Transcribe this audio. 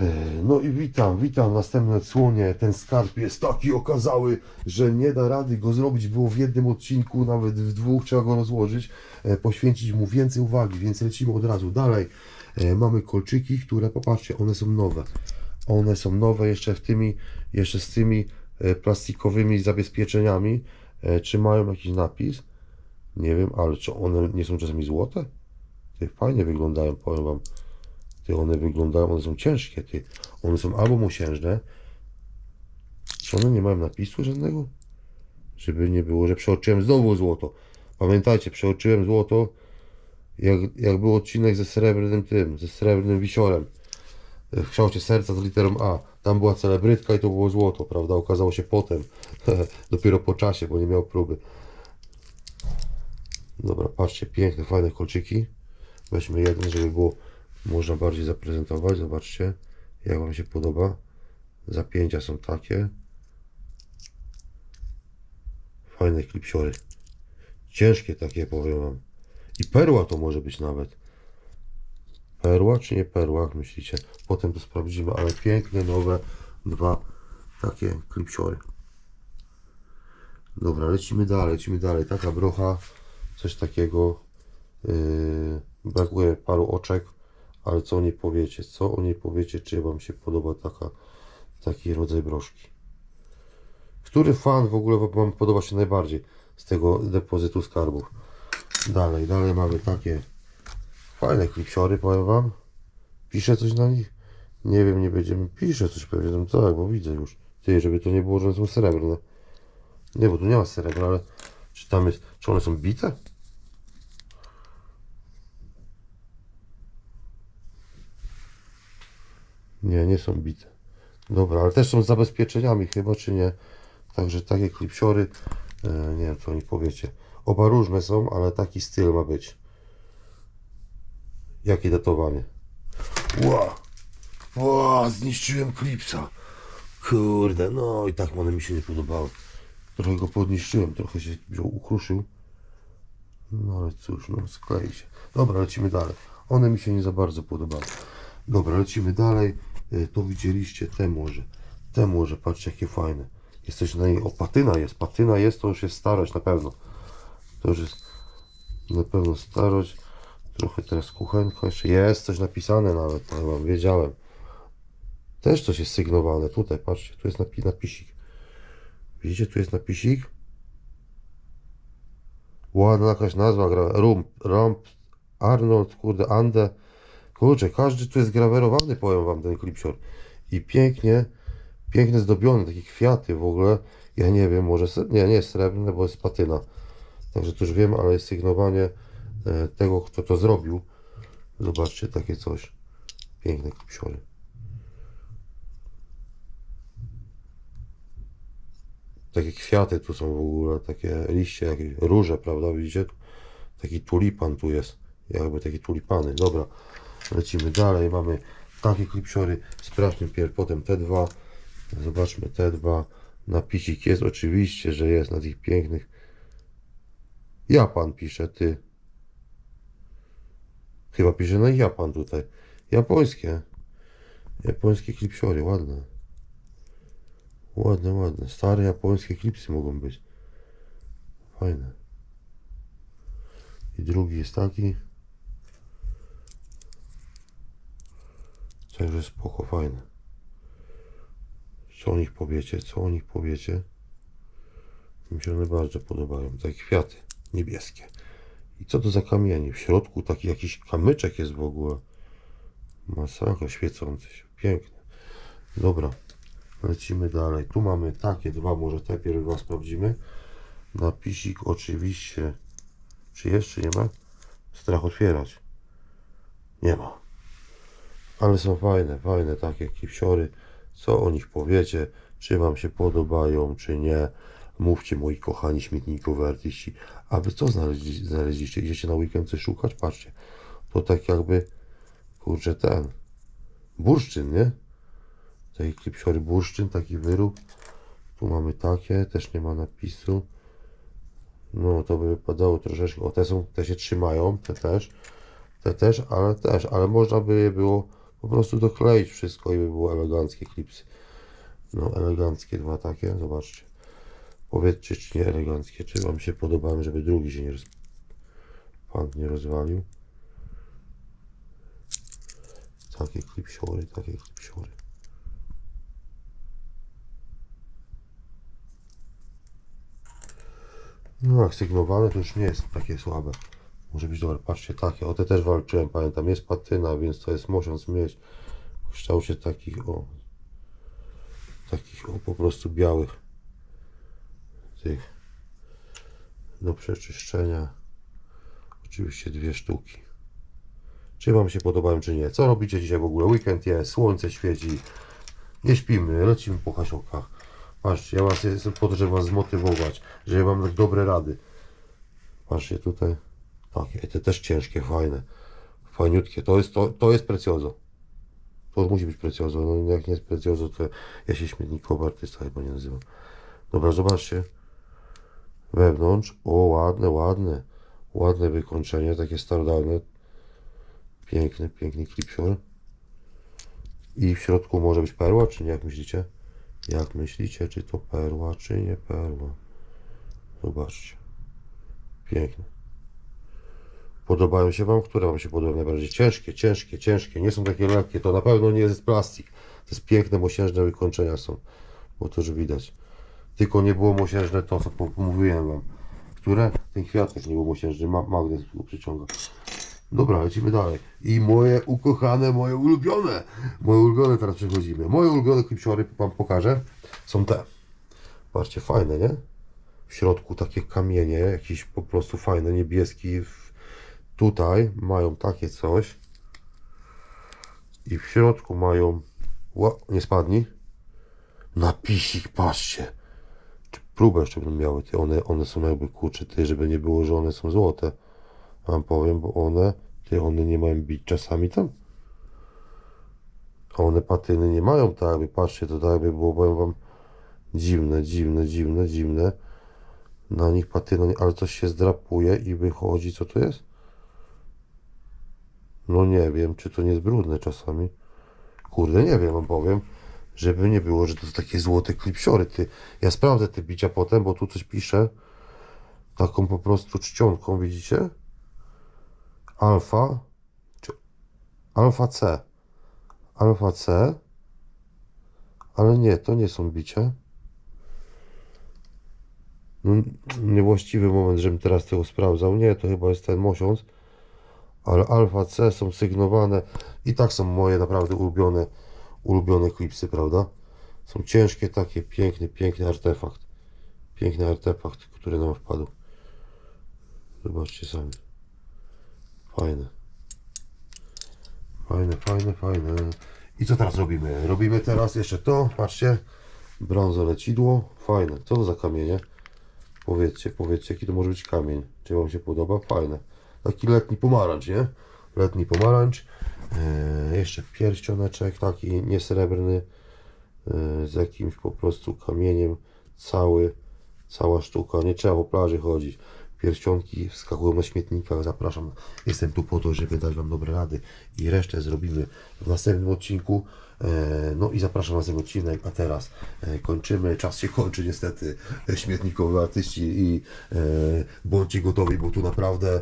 E, No i witam, witam, następne odsłonie. Ten skarb jest taki okazały, że nie da rady go zrobić było w jednym odcinku, nawet w dwóch trzeba go rozłożyć, e, poświęcić mu więcej uwagi, więc lecimy od razu dalej. E, Mamy kolczyki, które, popatrzcie, one są nowe. One są nowe jeszcze w tymi, jeszcze z tymi plastikowymi zabezpieczeniami. Czy mają jakiś napis? Nie wiem, ale czy one nie są czasami złote? Ty fajnie wyglądają, powiem wam. Ty, one wyglądają, one są ciężkie, ty. One są albo mosiężne. Czy one nie mają napisu żadnego? Żeby nie było, że przeoczyłem znowu złoto. Pamiętajcie, przeoczyłem złoto, jak, jak był odcinek ze srebrnym tym, ze srebrnym wisiorem. W kształcie serca z literą A. Tam była celebrytka i to było złoto, prawda? Okazało się potem. Dopiero po czasie, bo nie miał próby. Dobra, patrzcie, piękne, fajne kolczyki. Weźmy jeden, żeby było można bardziej zaprezentować. Zobaczcie, jak Wam się podoba. Zapięcia są takie. Fajne klipsiory. Ciężkie takie, powiem Wam. I perła to może być nawet. Perła czy nie perła, jak myślicie? Potem to sprawdzimy, ale piękne, nowe dwa takie klipsiory. Dobra, lecimy dalej, lecimy dalej. Taka brocha, coś takiego. Yy, brakuje paru oczek, ale co o niej powiecie? Co o niej powiecie, czy Wam się podoba taka, taki rodzaj broszki? Który fan w ogóle Wam podoba się najbardziej z tego depozytu skarbów? Dalej, dalej mamy takie fajne klipsiory, powiem Wam. Piszę coś na nich? Nie wiem, nie będziemy. Piszę coś pewnie, no tak, bo widzę już. Ty, żeby to nie było, że są srebrne. Nie, bo tu nie ma srebra, ale czy tam jest, czy one są bite? Nie, nie są bite. Dobra, ale też są z zabezpieczeniami chyba, czy nie? Także takie klipsiory, e, nie wiem co oni powiecie. Oba różne są, ale taki styl ma być. Jakie datowanie? Ła! Ła, zniszczyłem klipsa. Kurde, no i tak one mi się nie podobały. Trochę go podniszczyłem, trochę się wziął, ukruszył. No ale cóż, no sklei się. Dobra, lecimy dalej. One mi się nie za bardzo podobały. Dobra, lecimy dalej. Y, Tu widzieliście te morze. Te morze, patrzcie jakie fajne. Jest coś na niej. O, patyna jest. Patyna jest, to już jest starość na pewno. To już jest na pewno starość. Trochę teraz kuchenka jeszcze. Jest coś napisane nawet, wam, wiedziałem. Też coś jest sygnowane. Tutaj, patrzcie, tu jest napi napisik. Widzicie, tu jest napisik. Ładna jakaś nazwa, gra. Rump, Rump, Arnold, kurde, Ande. Kurczę, każdy tu jest grawerowany, powiem wam, ten klipsior. I pięknie, pięknie zdobione, takie kwiaty w ogóle. Ja nie wiem, może, nie, nie jest srebrne, bo jest patyna. Także to już wiem, ale jest sygnowanie e, tego, kto to zrobił. Zobaczcie, takie coś. Piękne klipsiory. Takie kwiaty tu są w ogóle, takie liście, jakieś róże, prawda, widzicie? Taki tulipan tu jest, jakby takie tulipany. Dobra, lecimy dalej, mamy takie klipsiory. Sprawdźmy pierw potem te dwa. Zobaczmy te dwa. Napisik jest, oczywiście, że jest na tych pięknych. Japan pisze, ty. Chyba pisze na Japan tutaj. Japońskie. Japońskie klipsiory, ładne. Ładne, ładne. Stare japońskie klipsy mogą być. Fajne. I drugi jest taki. Także spoko, fajne. Co o nich powiecie? Co o nich powiecie? Mi się one bardzo podobają. Takie kwiaty niebieskie. I co to za kamienie? W środku taki jakiś kamyczek jest w ogóle. Masakra świecący się. Piękne. Dobra. Lecimy dalej. Tu mamy takie dwa, może te pierw dwa sprawdzimy. Napisik oczywiście. Czy jeszcze nie ma? Strach otwierać. Nie ma. Ale są fajne, fajne takie kipsiory. Co o nich powiecie? Czy wam się podobają, czy nie? Mówcie moi kochani śmietnikowi artyści. A wy co znaleźli, znaleźliście? Idziecie na weekend coś szukać? Patrzcie. To tak jakby, kurczę, ten bursztyn, nie? Taki klipsiory bursztyn, taki wyrób. Tu mamy takie, też nie ma napisu. No to by wypadało troszeczkę. O, te są, te się trzymają, te też. Te też, ale też, ale można by je było Po prostu dokleić wszystko i by było eleganckie klipsy. No, eleganckie dwa takie, zobaczcie. Powiedzcie, czy nie eleganckie, czy Wam się podobają, żeby drugi się nie roz... Pan nie rozwalił. Takie klipsiory, takie klipsiory. No, jak sygnowane to już nie jest takie słabe. Może być dobre. Patrzcie, takie. O te też walczyłem, pamiętam. Jest patyna, więc to jest mosiąc mieć w kształcie takich o takich o po prostu białych tych do przeczyszczenia. Oczywiście dwie sztuki. Czy Wam się podobają, czy nie? Co robicie dzisiaj w ogóle? Weekend jest, słońce świeci. Nie śpimy, lecimy po hasiokach. Patrzcie, ja was jestem po to, żeby was zmotywować, żeby wam dać dobre rady. Patrzcie tutaj. Takie, te też ciężkie, fajne. Fajniutkie. To jest, to, to jest precjozo. To musi być precjozo. No jak nie jest precjozo, to ja się śmietnikowy artysta chyba nie nazywam. Dobra, zobaczcie. Wewnątrz. O, ładne, ładne. Ładne wykończenie, takie starodawne. Piękny, piękny klipsior. I w środku może być perła, czy nie? Jak myślicie? Jak myślicie, czy to perła, czy nie perła? Zobaczcie. Piękne. Podobają się Wam? Które Wam się podobają najbardziej? Ciężkie, ciężkie, ciężkie. Nie są takie lekkie. To na pewno nie jest plastik. To jest piękne, mosiężne wykończenia są. Bo to już widać. Tylko nie było mosiężne to, co mówiłem Wam. Które? Ten kwiatek nie był mosiężny. Ma magnes go przyciąga. Dobra, lecimy dalej. I moje ukochane, moje ulubione. Moje ulubione teraz przechodzimy. Moje ulubione klipsiory Wam pokażę. Są te. Patrzcie, fajne, nie? W środku takie kamienie, jakieś po prostu fajne, niebieski. Tutaj mają takie coś. I w środku mają... Ła, nie spadni. Napisik, patrzcie. Czy próbę jeszcze będą miały, one, one są jakby kurcze, ty, żeby nie było, że one są złote. Wam powiem, bo one, ty, one nie mają bić czasami tam. A one patyny nie mają tak jakby, patrzcie, to tak jakby było, powiem wam, dziwne, dziwne, dziwne, dziwne. Na nich patyna, ale coś się zdrapuje i wychodzi, co to jest? No nie wiem, czy to nie jest brudne czasami. Kurde, nie wiem, wam powiem. Żeby nie było, że to są takie złote klipsiory, ty. Ja sprawdzę te bicia potem, bo tu coś pisze. Taką po prostu czcionką, widzicie? Alfa, czy Alfa C. Alfa C. Ale nie, to nie są bicia. No, niewłaściwy moment, żebym teraz tego sprawdzał. Nie, to chyba jest ten mosiąc. Ale Alfa C są sygnowane. I tak są moje naprawdę ulubione, ulubione klipsy, prawda? Są ciężkie, takie piękny, piękny artefakt. Piękny artefakt, który nam wpadł. Zobaczcie sami. Fajne. Fajne, fajne, fajne. I co teraz robimy? Robimy teraz jeszcze to, patrzcie. Brązolecidło. Fajne. Co to za kamienie? Powiedzcie, powiedzcie, jaki to może być kamień. Czy Wam się podoba? Fajne. Taki letni pomarańcz, nie? Letni pomarańcz. E, jeszcze pierścioneczek taki niesrebrny. E, z jakimś po prostu kamieniem. Cały, cała sztuka. Nie trzeba po plaży chodzić. Pierścionki wskakują na śmietnikach. Zapraszam. Jestem tu po to, żeby dać Wam dobre rady. I resztę zrobimy w następnym odcinku. E, No i zapraszam na ten odcinek, a teraz e, kończymy. Czas się kończy niestety. Śmietnikowi artyści i e, bądźcie gotowi, bo tu naprawdę